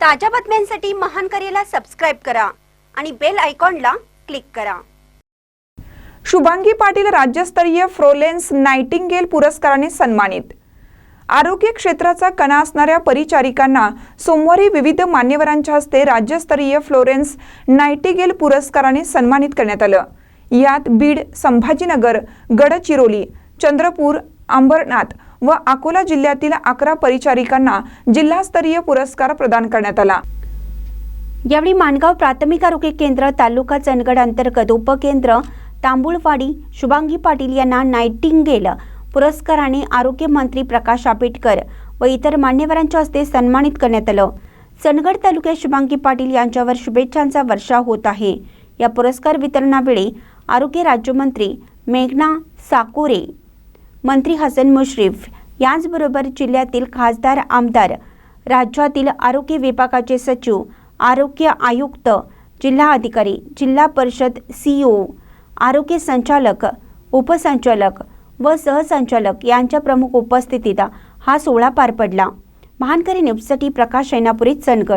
ताज्या बातम्यांसाठी महान करेला सबस्क्राईब करा आणि बेल आयकॉनला क्लिक करा. शुभांगी पाटील राज्यस्तरीय फ्रोलेन्स नाइटिंगेल पुरस्काराने सन्मानित. आरोग्य क्षेत्राचा कणा असणाऱ्या परिचारिकांना सोमवारी विविध मान्यवरांच्या हस्ते राज्यस्तरीय फ्लोरेन्स नायटिंगेल पुरस्काराने सन्मानित करण्यात आलं. यात बीड संभाजीनगर गडचिरोली चंद्रपूर अंबरनाथ व अकोला जिल्ह्यातील अकरा परिचारिकांना जिल्हास्तरीय पुरस्कार प्रदान करण्यात आला. यावेळी माणगाव प्राथमिक आरोग्य केंद्र तालुका चंदगड अंतर्गत उपकेंद्र तांबुळवाडी शुभांगी पाटील यांना नायटिंगेल पुरस्काराने आरोग्यमंत्री प्रकाश आंबेडकर व इतर मान्यवरांच्या हस्ते सन्मानित करण्यात आलं. चंदगड तालुक्यात शुभांगी पाटील यांच्यावर शुभेच्छांचा वर्षाव होत आहे. या पुरस्कार वितरणावेळी आरोग्य राज्यमंत्री मेघना साकोरे मंत्री हसन मुश्रीफ याचबरोबर जिल्ह्यातील खासदार आमदार राज्यातील आरोग्य विभागाचे सचिव आरोग्य आयुक्त जिल्हा अधिकारी जिल्हा परिषद सीईओ आरोग्य संचालक उपसंचालक व सहसंचालक यांच्या प्रमुख उपस्थितीत हा सोहळा पार पडला. महानकरी न्यूजसाठी प्रकाश ऐनापुरी चंदगड